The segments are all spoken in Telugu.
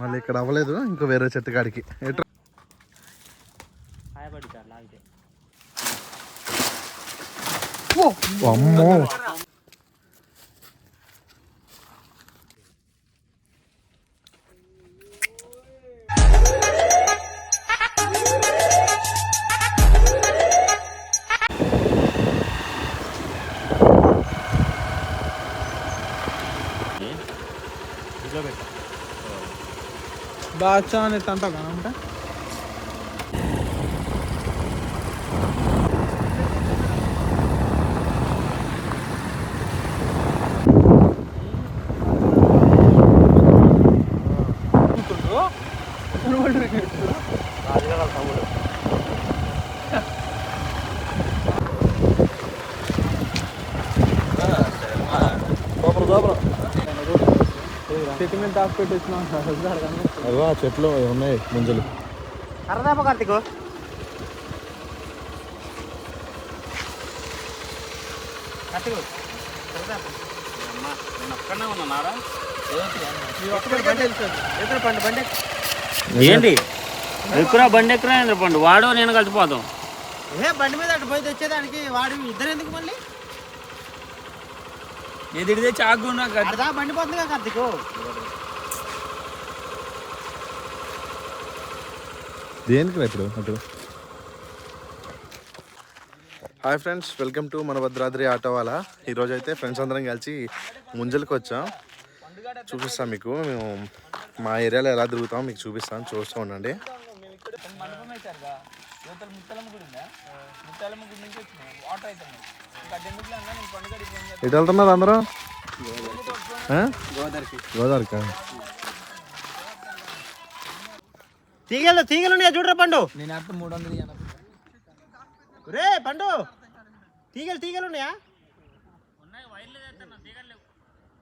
మళ్ళీ ఇక్కడ అవ్వలేదు ఇంకో వేరే చెట్టు కాడికి. ఎట్రా? అమ్మో. బాచా అని అంటావు కదా అంటే మీద దాచి పెట్టి వచ్చిన అవ్వా చెట్లు ఉన్నాయి ముంజలు. కరదాప కార్తీక్. కార్తీక్ అక్కడనే ఉన్నారా ఏంటి? ఎక్కురా బండి ఎక్కురా పండు? వాడు నేను కలిసిపోతాం. ఏ బండి మీద అటు పోయి తెచ్చేదానికి వాడు ఇద్దరు ఎందుకు మళ్ళీ? ఎదిరితే చాకు బండి పోతుందిగా కార్తీక్. దేనికి రా ఇప్పుడు అటు? హాయ్ ఫ్రెండ్స్ వెల్కమ్ టు మన భద్రాద్రి ఆటో వాళ్ళ ఈరోజు అయితే ఫ్రెండ్స్ అందరం కలిసి ముంజలకు వచ్చాం. చూపిస్తాం మీకు. మేము మా ఏరియాలో ఎలా తిరుగుతాం మీకు చూపిస్తాం. చూస్తూ ఉండండి. వేశారుగా యువతల ముత్తలమ్మ గుడి ఉందా ముత్తలమ్మ గుడి నుంచి వచ్చినాయి వాటర్ అయితే ఇంకా ఎందుకు అన్నా నేను పండుగ ఫోన్ చేస్తాను ఎటు వెళ్తున్నారు అందరూ ఆ? గోదావరికి గోదావరికా తీగలు తీగలు ఉన్నాయా చూడరా పండు? నేను అట్లా మూడు వందలు. రే పండు తీగలు తీగలు ఉన్నాయా?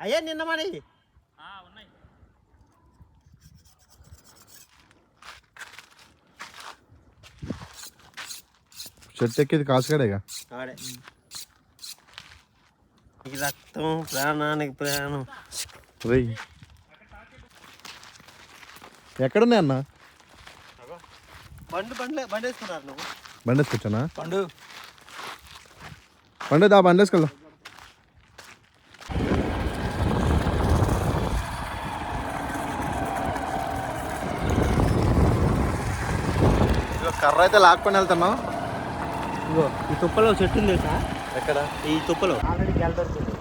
అయ్యా నిన్న మరి చెట్టు ఎక్కేది కాసుగాడేగా ఆడే ఈ రక్తం ప్రాణానికి ప్రాణం. రేయ్ ఎక్కడున్నాయి అన్న బండి బండి బండి వేసుకున్నారు నువ్వు. బండి వేసుకొచ్చానా పండు బండి దా బండి వేసుకెళ్దాం కర్ర అయితే లాక్కొని వెళ్తున్నాం ఇగో ఈ తుప్పలో చెట్టు ఉంది తెలుసా? ఎక్కడ? ఈ తుప్పలో. ఆల్రెడీ గెల దొరుకుతుంది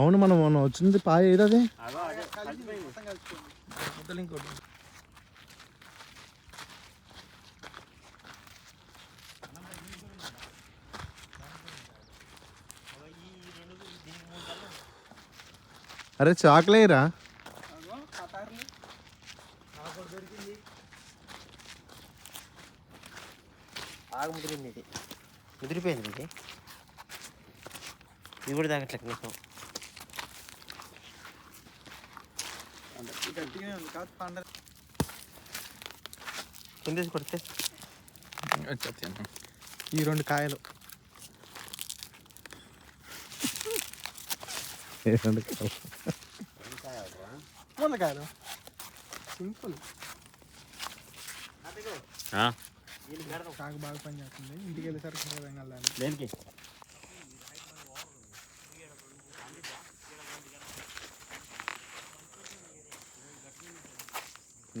అవును మనం మొన్న వచ్చింది పాయ ఏది అది? అరే చాక్లేరా బాగా ముదిరింది ఇది. ముదిరిపోయింది ఇది. ఇది కూడా తాగట్లేదు నీకు కిందేసి కొడితే? వచ్చేస్తాను ఈ రెండు కాయలు. సింపుల్. బాగా పని చేస్తుంది. ఇంటికి వెళ్ళేసరికి దేనికి?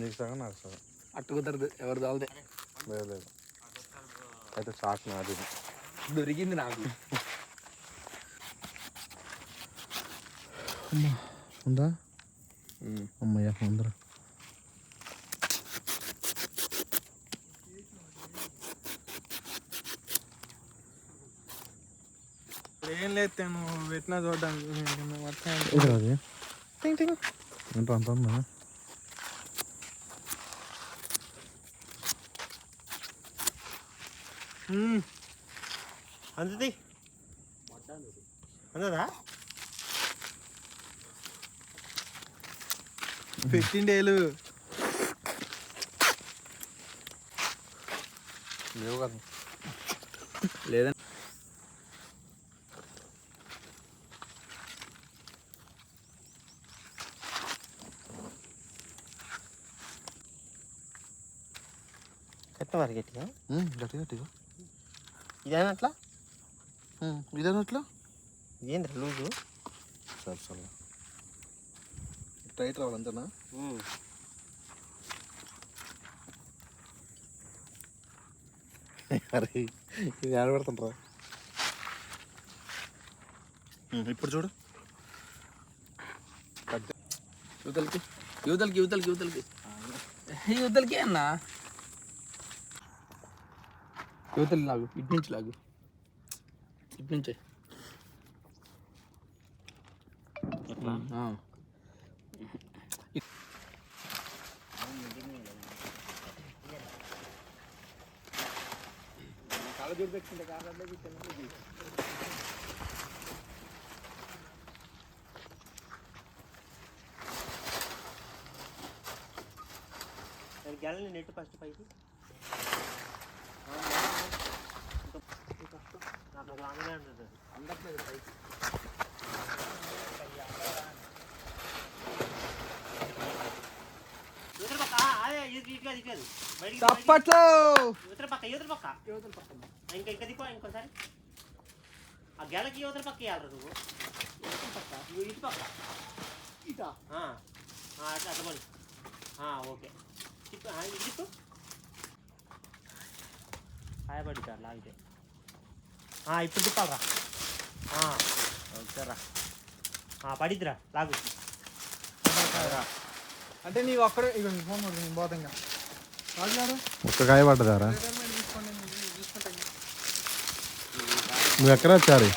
నీకు సగం నాకు సగం అట్టు కుదరదు ఎవరు చాలదే లేదు లేదు. అయితే చాక్ నాది. దొరికింది నాకు. ఉందా? అమ్మయ్య ఉందరా. ఏం లేదు నేను పెట్టినా చూడడానికి. ఏంటో అంత అందుది? అందదా పెట్టిండేలు లేవు కదా. లేదని కట్ట మరి గట్టిగా గట్టి గట్టిగా ఇదేనా అట్లా? ఉమ్, ఇదేనట్లా ఏంద్ర లూజు? సరే సరే. టైట్ రావాలి అంతేనా? అరే ఇది ఆడబెడుతుంటారా ఇప్పుడు చూడు. యువతలకి యువతలకి యువతలకి యువతలకి. యువతలకి అన్న? యువతలు లాగు ఇటు నుంచి లాగు. ఇటు నుంచే. గెలని నెట్టు ఫస్ట్ పైకి. తప్పట్లో యువతల పక్క యువతల పక్క యువతల పక్క ఇంకా ఇంకా దిక్కు ఇంకోసారి ఆ గెలకి యువతల పక్క ఇవ్వాలి నువ్వు యువతల పక్క ఇగో ఇటు పక్క ఇటా అట్లా అట్లా ఓకే తిప్పు ఆ, ఇటు తిప్పు హాయపడి సార్ లాగితే ఇప్పుడు తిప్పాలరా. ఓకేరా. పడిద్దిరా లాగు. అంటే నీవు ఒక్కడే ఇక ఫోన్ పడుతుంది పోతంగా ఒక్క కాయ పడ్డదారా? నువ్వు ఎక్కడ వచ్చారు?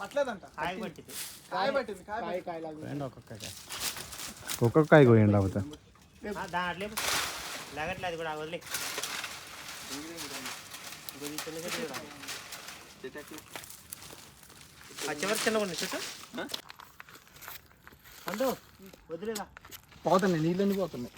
పట్టలేదంట. హాయి పట్టింది. కాయ పట్టింది కాయ కాయ ఒక్కొక్క కాయ. కోయండి లేకపోతే దాని అట్లే లేగట్లే అది కూడా వదిలే. చివరి చిన్నగా ఉంది చుట్టూ అందు వదిలేదా పోతున్నాయి నీళ్ళని పోతున్నాయి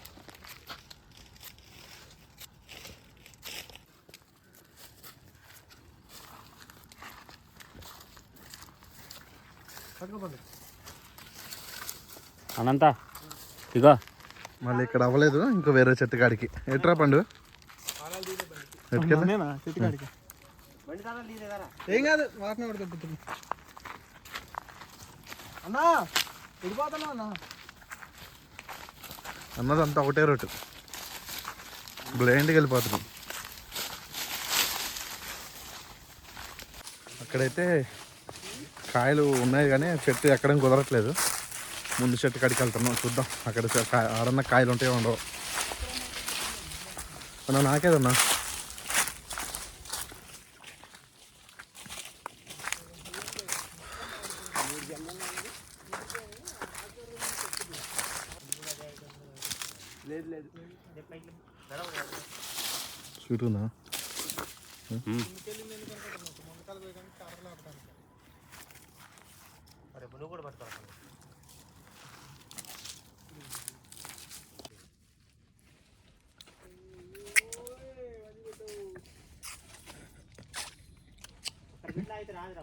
అనంత ఇగో. మళ్ళీ ఇక్కడ అవ్వలేదు ఇంకో వేరే చెట్టు కాడికి. ఎట్రా పండు? ఏం కాదు అన్నా అన్నా. అన్నదంతా ఒకటే రొట్టు. బ్లైండ్కి వెళ్ళిపోతున్నాం. అక్కడైతే కాయలు ఉన్నాయి కానీ చెట్టు ఎక్కడం కుదరట్లేదు. ముందు చెట్టు కాడికి వెళ్తున్నాం చూద్దాం. అక్కడ ఆడన్న కాయలు ఉంటాయో ఉండవు. అన్న నాకేదన్నా? స్వీట్ ఉందా మరి నువ్వు కూడా పట్టుకోవాలి అయితే రాదురా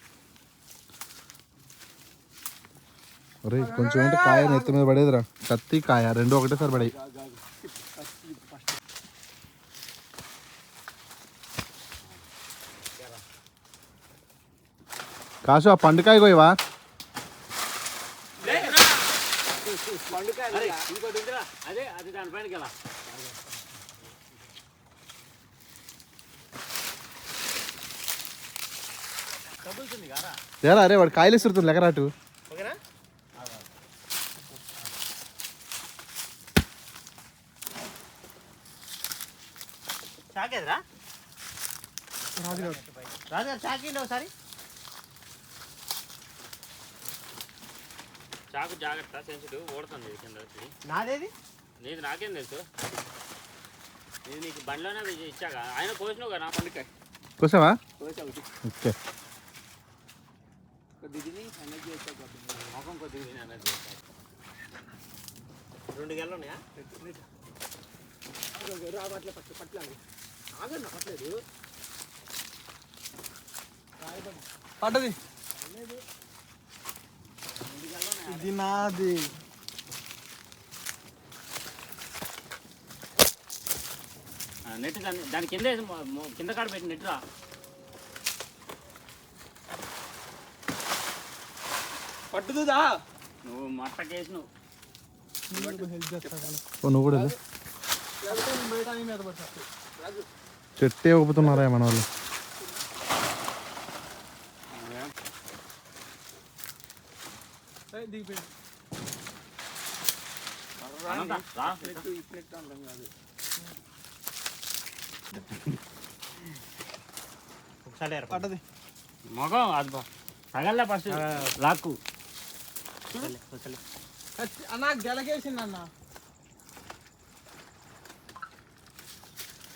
నెట్ కొంచెం అంటే కాయ నెత్తి మీద పడేదిరా. కత్తి కాయ రెండు ఒకటేసారి పడాయి. కాసు ఆ పండుకాయ కోయవా అరే అదే అది అరే వాడు కాయలు ఇస్తుతుంది లెక్కరాటు ఓకేనా? చాకేదిరా రాజుగారు ఒకసారి చాకు జాగ్రత్త సెన్సిటివ్ ఓడుతుంది కింద వచ్చి నాదేది నీది నాకేం తెలుసు ఇది నీకు బండిలోనే ఇచ్చాక ఆయన కోసినావు కదా నా పండుగ కూసావా కోసా ఒకటి ఓకే కొద్ది తిని అన్నకి చేస్తా మొఖం కొద్దిగా తిని అన్నది చేస్తాను. రెండు గెలలు ఉన్నాయా రాబట్లే పట్ల పట్లాలి ఆగండి పడ్డది ఇది నాది. ఆ, నెట్ దాని దాని కింద కింద కాడ పెట్టి నెట్ రా. పట్టుదుదా నువ్వు మట్టకేసి నువ్వు ఓ, నువ్వు కూడా. చెట్టే ఊపుతున్నారా మన వాళ్ళు ఒకసారి మొఖం అది. తగల్లా ఫస్ట్ లాక్కు. అన్న గెలకేసింది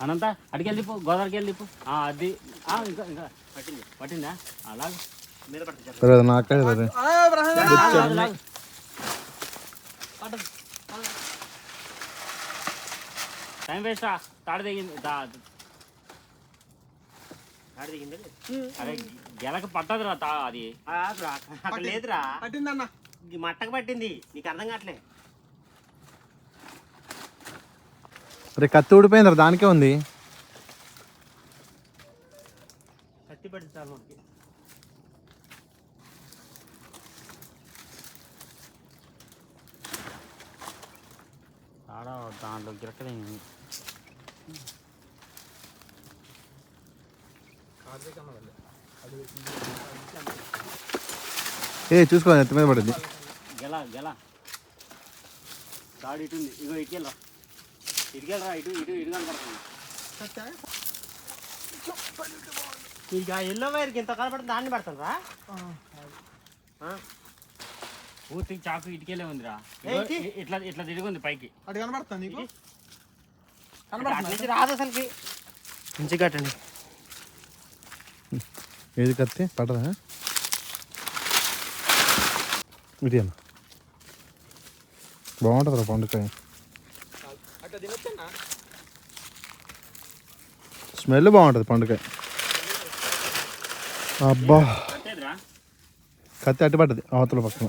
అనంత అడికెళ్ళి పో గోదావరికి వెళ్ళి పో ఆ, అది. ఆ, ఇంకా ఇంకా. పట్టింది పట్టిందా? అలాగే మీద నాకే సరే టైం వేస్టా తాడు దిగింది ఆడ దిగింది అరే గెలక పట్టదురా తా అది. ఆ, బ్రా, అక్కడ లేదురా. పట్టిందన్న. ఈ మట్టకు పట్టింది. నీకు అర్థం కావట్లే. అరే కత్తి ఊడిపోయిందిరా దానికే ఉంది. దాంట్లో గిరకలేదు ఏ చూసుకో ఎత్తి మీద పడింది. గెల గెల. తాడు ఇటు ఉంది. ఇగో ఇటుకెళ్ళరా ఇటుకెళ్ళరా ఇటు ఇటు ఇటు కనపడుతుంది. ఇక ఎల్లో వైర్కి ఇంత కనపడుతుంది దాన్ని పెడతాను రా పూర్తికి చాకు ఇటుకెళ్ళే ఉందిరా. ఇట్లా ఇట్లా తిరిగింది పైకి. అటు కనబడుతుంది నీకు? రాదు అసలుకి. నుంచి కట్టండి. ఏది కత్తి? పడదా? ఇది బాగుంటుందిరా పండుకాయ స్మెల్ బాగుంటుంది పండుకాయ అబ్బా. కత్తి అట్టి పడ్డది అవతల పక్కన.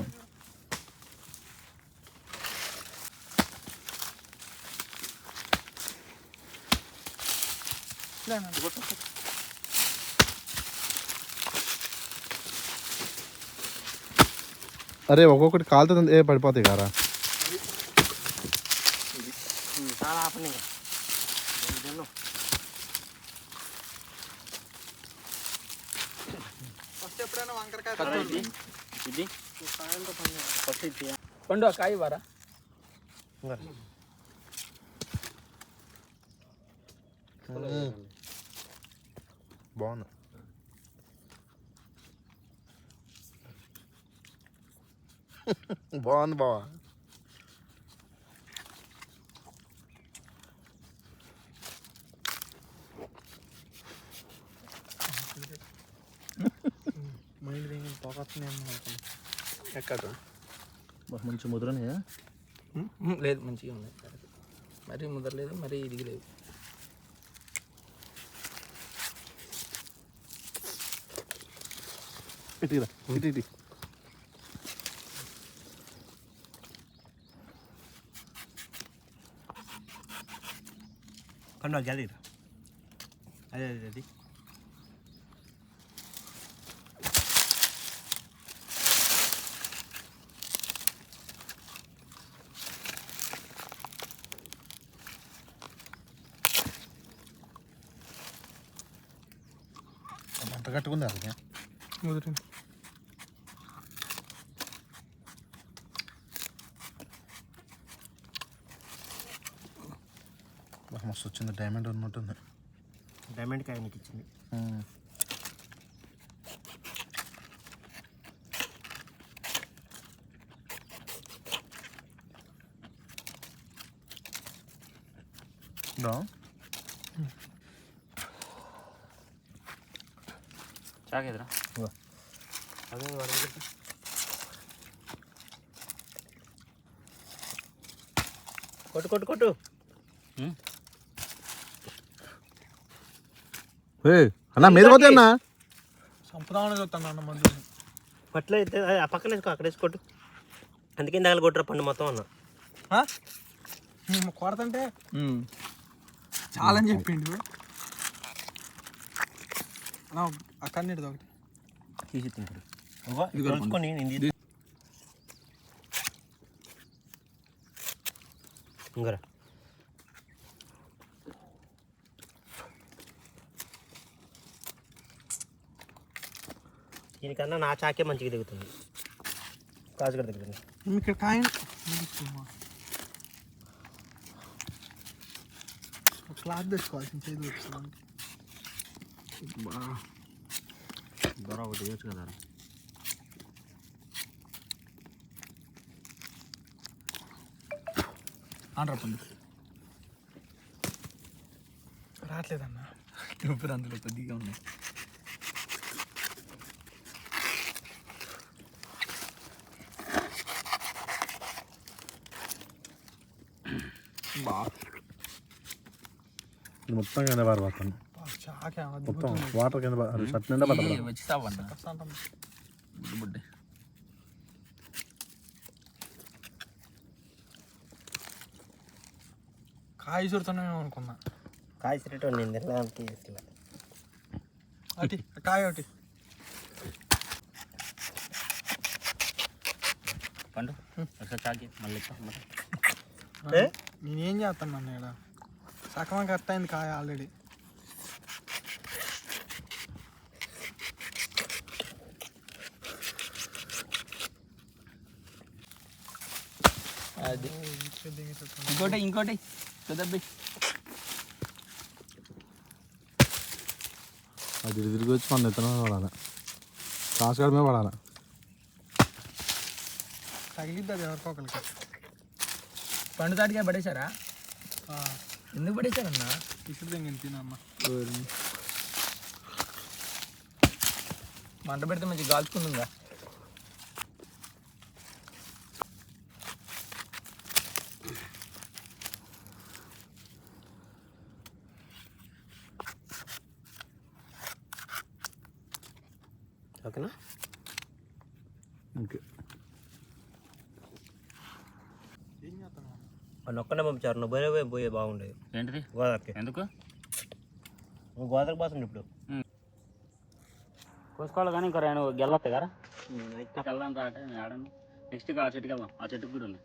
అరే ఒక్కొక్కటి కాలుతుంది ఏ పడిపోతాయి కారా చాలా ఆపండి ఇంకా. ఇది తిన్ను. ఫస్ట్ ఎప్పుడైనా వంకరకాయ అరే ఇది ఇది ఫస్ట్ ఇది పండు ఆ కాయ ఇవ్వరా బాగుంది బాగుంది బావా ఎక్కడ మంచి ముద్రనే లేదు మంచిగా ఉన్నాయి. మరీ ముదరలేదు మరీ ఇది లేదు. ఇటురా ఇటు ఇటు. పండు జల్దీ రా. అదే అదే అది. కట్టుకుంది అది ముదిరింది మస్తు వచ్చింది డైమండ్ ఉన్నట్టుంది డైమండ్ కాయ నీకు ఇచ్చింది అదే దగ్గర. కొట్టు కొట్టు కొట్టు అన్న మీరు పోతే అన్న సంపదామని చూస్తాను అన్న మందు పట్ల అయితే ఆ పక్కన వేసుకో అక్కడ వేసి కొట్టు అందుకే దాని కొట్టరా పండు మొత్తం అన్న కొడతంటే చాలా అని చెప్పిండు అన్న అక్కడ నీటిది ఒకటి. తీసి తింటాడు. నేను ఇంకరా దీనికన్నా నా చాకే మంచిగా దిగుతుంది. కాజుగడ దిగుతుంది ఇక్కడ కాయ క్లాత్ తెచ్చుకోవాల్సింది చేతి వచ్చింది దొర ఒకటి వేయచ్చు కదా ఆంధ్ర పండు. రావట్లేదన్న. ఊపిరి అందులో కొద్దిగా ఉన్నాయి. మొత్తం చాకే మొత్తం వాటర్ కింద పా- షర్ట్ నిండా బుడ్డి కాయ చూడుతున్నామేమో అనుకున్నా. కాయ సిరెట్ నేను తినడానికి ఇస్తున్నా అటి కాయ ఒకటి. పండు. ఒకసారి చాకి మళ్ళీ? నేనేం చేస్తాను అన్న ఇక్కడ సగం కట్ అయింది కాయ ఆల్రెడీ అది ఇంకోటి ఇంకోటి. కుదబ్బి అది తిరిగి వచ్చి మన ఎత్తన పడాలి. కాసుగాడి మీద పడాలి. తగిలిద్ది అది ఎవరికో ఒకరికి పండు తాటిగా పడేశారా? ఎందుకు పడేశారన్నా? ఇసుడు దగ్గర తినమ్మ. మంట పెడితే మంచి గాల్చుకుంటుందా? ఓకేనా? ఓకే. వాళ్ళు ఒక్కనే పంపించారు. నువ్వు పోయే పోయే బాగుండేది. ఏంటిది? గోదావరికి. ఎందుకు? నువ్వు గోదావరికి పోతుంది ఇప్పుడు. కోసుకోవాలి కానీ ఇంకా రెండు గెల్లొస్తాయి కదా? వెళ్దాం నెక్స్ట్ ఆ చెట్టుకి వెళ్దాం. ఆ చెట్టుకు కూడా ఉంది